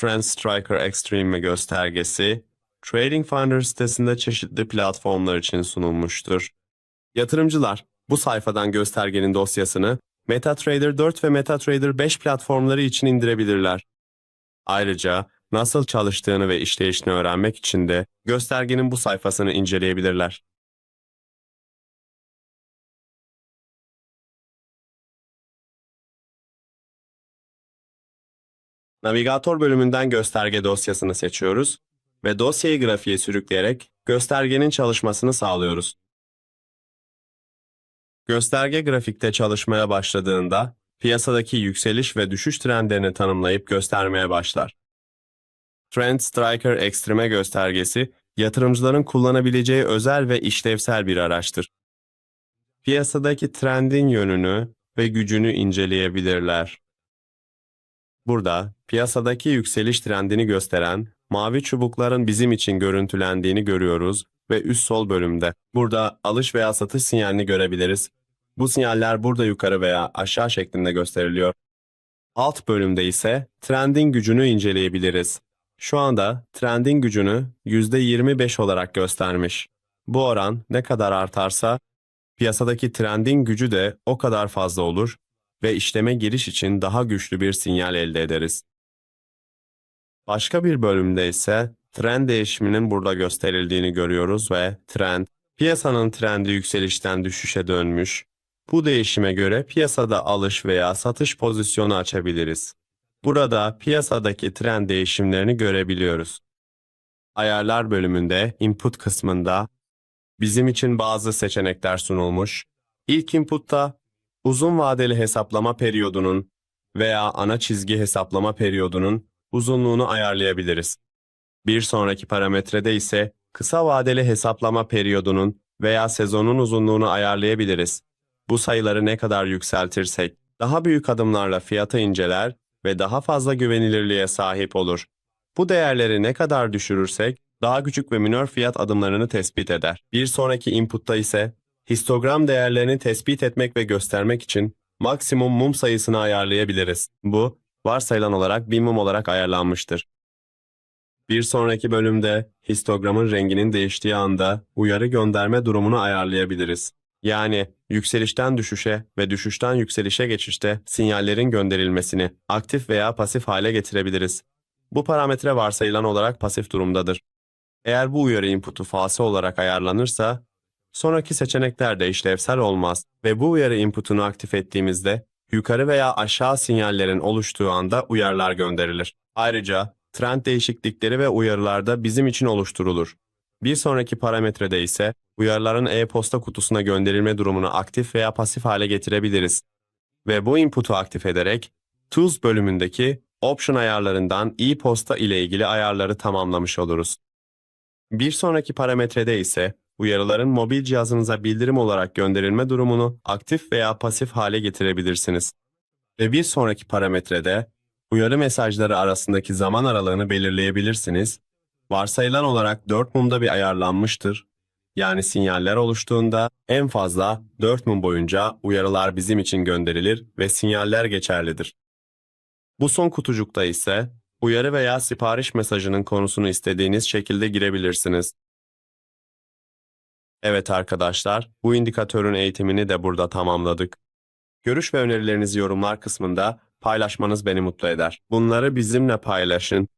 Trend Striker Extreme göstergesi, Trading Finder sitesinde çeşitli platformlar için sunulmuştur. Yatırımcılar, bu sayfadan göstergenin dosyasını MetaTrader 4 ve MetaTrader 5 platformları için indirebilirler. Ayrıca nasıl çalıştığını ve işleyişini öğrenmek için de göstergenin bu sayfasını inceleyebilirler. Navigatör bölümünden gösterge dosyasını seçiyoruz ve dosyayı grafiğe sürükleyerek göstergenin çalışmasını sağlıyoruz. Gösterge grafikte çalışmaya başladığında piyasadaki yükseliş ve düşüş trendlerini tanımlayıp göstermeye başlar. Trend Striker Extreme göstergesi, yatırımcıların kullanabileceği özel ve işlevsel bir araçtır. Piyasadaki trendin yönünü ve gücünü inceleyebilirler. Burada piyasadaki yükseliş trendini gösteren mavi çubukların bizim için görüntülendiğini görüyoruz ve üst sol bölümde. Burada alış veya satış sinyalini görebiliriz. Bu sinyaller burada yukarı veya aşağı şeklinde gösteriliyor. Alt bölümde ise trendin gücünü inceleyebiliriz. Şu anda trendin gücünü %25 olarak göstermiş. Bu oran ne kadar artarsa piyasadaki trendin gücü de o kadar fazla olur ve işleme giriş için daha güçlü bir sinyal elde ederiz. Başka bir bölümde ise trend değişiminin burada gösterildiğini görüyoruz ve trend, piyasanın trendi yükselişten düşüşe dönmüş. Bu değişime göre piyasada alış veya satış pozisyonu açabiliriz. Burada piyasadaki trend değişimlerini görebiliyoruz. Ayarlar bölümünde input kısmında bizim için bazı seçenekler sunulmuş. İlk inputta uzun vadeli hesaplama periyodunun veya ana çizgi hesaplama periyodunun uzunluğunu ayarlayabiliriz. Bir sonraki parametrede ise kısa vadeli hesaplama periyodunun veya sezonun uzunluğunu ayarlayabiliriz. Bu sayıları ne kadar yükseltirsek daha büyük adımlarla fiyatı inceler ve daha fazla güvenilirliğe sahip olur. Bu değerleri ne kadar düşürürsek daha küçük ve minör fiyat adımlarını tespit eder. Bir sonraki inputta ise histogram değerlerini tespit etmek ve göstermek için maksimum mum sayısını ayarlayabiliriz. Bu, varsayılan olarak bir mum olarak ayarlanmıştır. Bir sonraki bölümde histogramın renginin değiştiği anda uyarı gönderme durumunu ayarlayabiliriz. Yani yükselişten düşüşe ve düşüşten yükselişe geçişte sinyallerin gönderilmesini aktif veya pasif hale getirebiliriz. Bu parametre varsayılan olarak pasif durumdadır. Eğer bu uyarı inputu false olarak ayarlanırsa, sonraki seçenekler de işlevsel olmaz ve bu uyarı inputunu aktif ettiğimizde yukarı veya aşağı sinyallerin oluştuğu anda uyarılar gönderilir. Ayrıca trend değişiklikleri ve uyarılar da bizim için oluşturulur. Bir sonraki parametrede ise uyarıların e-posta kutusuna gönderilme durumunu aktif veya pasif hale getirebiliriz. Ve bu input'u aktif ederek Tools bölümündeki Option ayarlarından e-posta ile ilgili ayarları tamamlamış oluruz. Bir sonraki parametrede ise uyarıların mobil cihazınıza bildirim olarak gönderilme durumunu aktif veya pasif hale getirebilirsiniz. Ve bir sonraki parametrede uyarı mesajları arasındaki zaman aralığını belirleyebilirsiniz. Varsayılan olarak 4 mumda bir ayarlanmıştır. Yani sinyaller oluştuğunda en fazla 4 mum boyunca uyarılar bizim için gönderilir ve sinyaller geçerlidir. Bu son kutucukta ise uyarı veya sipariş mesajının konusunu istediğiniz şekilde girebilirsiniz. Evet arkadaşlar, bu indikatörün eğitimini de burada tamamladık. Görüş ve önerilerinizi yorumlar kısmında paylaşmanız beni mutlu eder. Bunları bizimle paylaşın